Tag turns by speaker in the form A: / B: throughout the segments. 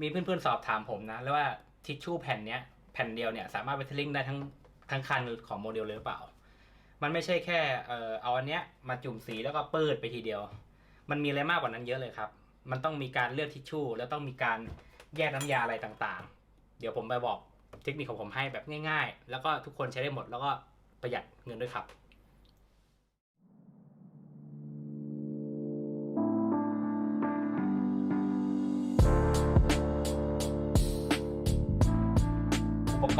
A: มีเพื่อนๆสอบถามผมนะ แล้วว่าทิชชู่แผ่นเนี้ยแผ่นเดียวเนี่ยสามารถไปทลิงได้ทั้งทั้งคันของโมเดลเลยหรือเปล่า มันไม่ใช่แค่เอ่อเอาอันเนี้ยมาจุ่มสีแล้วก็ปืดไปทีเดียว มันมีอะไรมากกว่านั้นเยอะเลยครับ มันต้องมีการเลือกทิชชู่แล้วต้องมีการแยกน้ำยาอะไรต่างๆ เดี๋ยวผมไปบอกเทคนิคของผมให้แบบง่าย ๆ แล้วก็ทุกคนใช้ได้หมดแล้วก็ประหยัดเงินด้วยครับ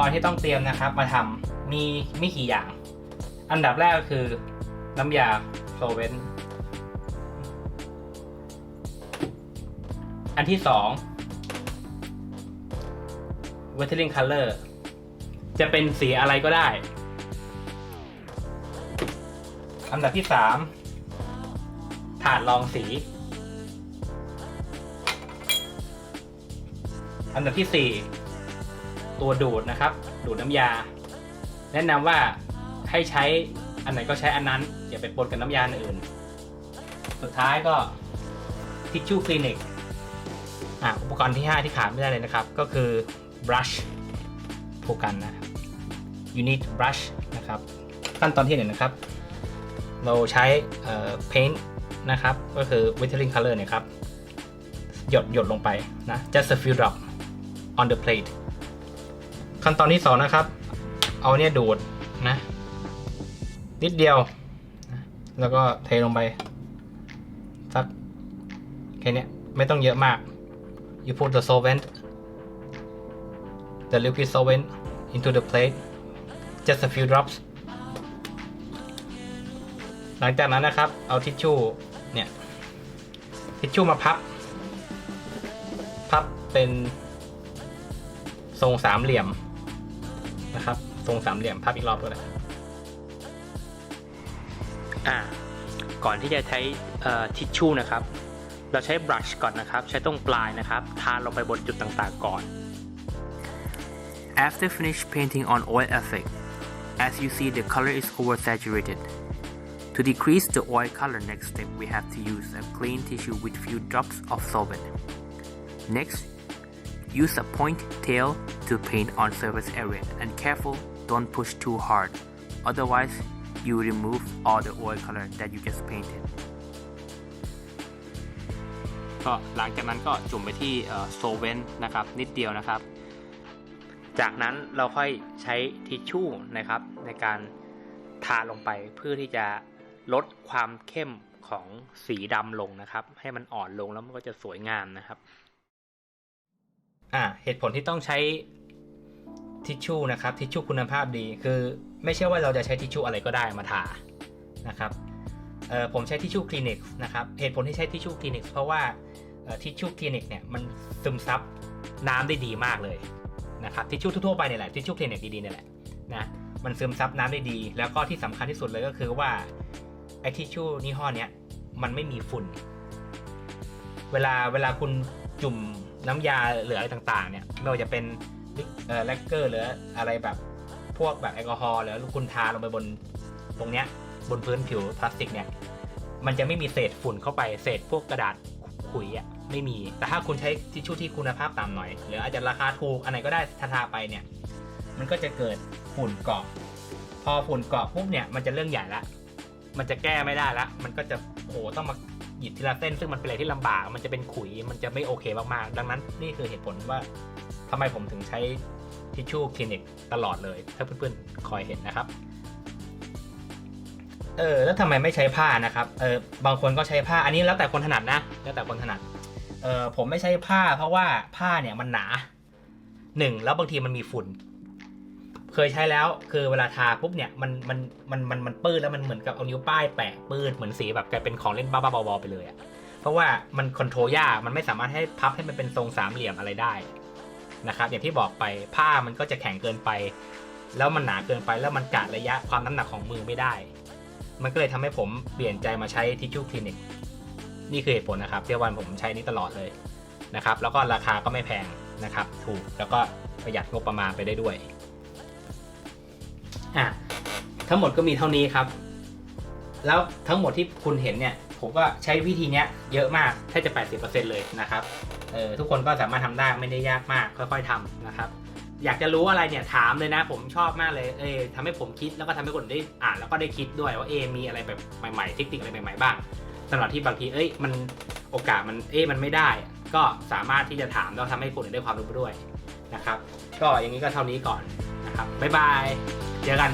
A: รณ์ที่ต้องเตรียมนะครับ มาทำมีไม่กี่อย่าง อันดับแรกก็คือน้ำยาโซเวนอันที่สองเวทเทอริงคัลเลอร์จะเป็นสีอะไรก็ได้ อันดับที่สามถาดรองสี อันดับที่สี่ ตัวดูดนะครับ ดูดน้ำยา แนะนำว่าให้ใช้อันไหนก็ใช้อันนั้นอย่าไปปนกับน้ำยาอื่น สุดท้ายก็ทิชชู่คลินิกอะอุปกรณ์ที่ 5 ที่ขาดไม่ได้เลยนะครับ ก็คือ brush ผูกกันนะครับ you need brush นะครับ ขั้นตอนที่หนึ่งนะครับ เราใช้เอ่อ paint นะครับ ก็คือ weathering color เนี่ยครับ หยดหยดลงไปนะ just a few drop on the plate ขั้นตอนที่สองนะครับ เอาเนี่ยดูดนะ นิดเดียว แล้วก็เทลงไปสักแค่นี้ไม่ต้องเยอะมาก you put the solvent the liquid solvent into the plate just a few drops หลังจากนั้นนะครับ เอาทิชชู่เนี่ย ทิชชู่มาพับ พับเป็นทรงสามเหลี่ยม นะครับ ทรงสามเหลี่ยมพับอีกรอบก็ได้อ่า ก่อนที่จะใช้ทิชชู่นะครับ เราใช้บรัชก่อนนะครับ ใช้ตรงปลายนะครับ ทาลงไปบนจุดต่างๆก่อน
B: After finish painting on oil effect, as you see the color is oversaturated. To decrease the oil color next step we have to use a clean tissue with few drops of solvent. Next, use a point tail to paint on surface area and careful don't push too hard otherwise you remove all the oil color that you just painted.
A: ก็หลังจากนั้นก็จุ่มไปที่โซเวนนะครับนิดเดียวนะครับ จากนั้นเราค่อยใช้ทิชชู่นะครับในการทาลงไปเพื่อที่จะลดความเข้มของสีดำลงนะครับ ให้มันอ่อนลงแล้วมันก็จะสวยงามนะครับ อ่าเหตุผลที่ต้องใช้ทิชชู่นะครับทิชชู่คุณภาพดีคือไม่ใช่ว่าเราจะใช้ทิชชู่อะไรก็ได้มาทานะครับเอ่อผมใช้ทิชชู่คลินิกนะครับเหตุผลที่ใช้ทิชชู่คลินิกเพราะว่าทิชชู่คลินิกเนี่ยมันซึมซับน้ำได้ดีมากเลยนะครับทิชชู่ทั่วไปเนี่ยแหละทิชชู่คลินิกดีๆเนี่ยแหละนะมันซึมซับน้ำได้ดี แล้วก็ที่สำคัญที่สุดเลยก็คือว่าไอ้ทิชชู่ยี่ห้อเนี้ยมันไม่มีฝุ่น เวลาเวลาคุณจุ่ม น้ำยาเหรืออะไรต่างๆ เนี่ยไม่ว่าจะเป็นเอ่อแลกเกอร์หรืออะไรแบบพวกแบบแอลกอฮอล์หรือคุณทาลงไปบนตรงเนี้ยบนพื้นผิวพลาสติกเนี่ย มันจะไม่มีเศษฝุ่นเข้าไปเศษพวกกระดาษขุยอะไม่มี แต่ถ้าคุณใช้ทิชชู่ที่คุณภาพต่ำหน่อย หรืออาจจะราคาถูกอันไหนก็ได้ทาๆไปเนี่ย มันก็จะเกิดฝุ่นเกาะ พอฝุ่นเกาะปุ๊บเนี่ยมันจะเรื่องใหญ่ละ มันจะแก้ไม่ได้ละ มันก็จะโอ้โหต้องมา หยิบทีละเส้นซึ่งมันเป็นอะไรที่ลำบาก มันจะเป็นขุยมันจะไม่โอเคมากๆ ดังนั้นนี่คือเหตุผลว่าทำไมผมถึงใช้ทิชชู่คลินิกตลอดเลย ถ้าเพื่อนๆคอยเห็นนะครับเออแล้วทำไมไม่ใช้ผ้านะครับเออบางคนก็ใช้ผ้าอันนี้แล้วแต่คนถนัดนะแล้วแต่คนถนัดเออผมไม่ใช้ผ้าเพราะว่าผ้าเนี่ยมันหนาหนึ่งแล้วบางทีมันมีฝุ่น เคยใช้แล้วคือเวลาทาปุ๊บเนี่ยมันมันมันมันมันปื้ดแล้วมันเหมือนกับเอานิ้วป้ายแปะปื้ดเหมือนสีแบบกลายเป็นของเล่นบ้าๆบอๆไปเลยอะเพราะว่ามันคอนโทรลยากมันไม่สามารถให้พับให้มันเป็นทรงสามเหลี่ยมอะไรได้นะครับอย่างที่บอกไปผ้ามันก็จะแข็งเกินไป แล้วมันหนาเกินไปแล้วมันกะระยะความน้ำหนักของมือไม่ได้ มันก็เลยทำให้ผมเปลี่ยนใจมาใช้ทิชชู่คลินิกนี่คือเหตุผลนะครับที่วันผมใช้นี้ตลอดเลยนะครับแล้วก็ราคาก็ไม่แพงนะครับถูกแล้วก็ประหยัดงบประมาณไปได้ด้วย อะทั้งหมดก็มีเท่านี้ครับ แล้วทั้งหมดที่คุณเห็นเนี่ยผมก็ใช้วิธีเนี้ยเยอะมากแทบจะ 80%เลยนะครับเออทุกคนก็สามารถทำได้ไม่ได้ยากมาก ค่อย ๆทำนะครับ อยากจะรู้อะไรเนี่ยถามเลยนะ ผมชอบมากเลยเออทำให้ผมคิดแล้วก็ทำให้คนได้อ่านแล้วก็ได้คิดด้วยว่าเอมีอะไรแบบใหม่ๆเทคนิคอะไรใหม่ๆบ้างสำหรับที่บางทีเอ้ยมันโอกาสมันเอ้มันไม่ได้ ก็สามารถที่จะถามแล้วทำให้คนได้ความรู้ด้วยนะครับ ก็อย่างนี้ก็เท่านี้ก่อนนะครับบ๊ายบาย เจอกัน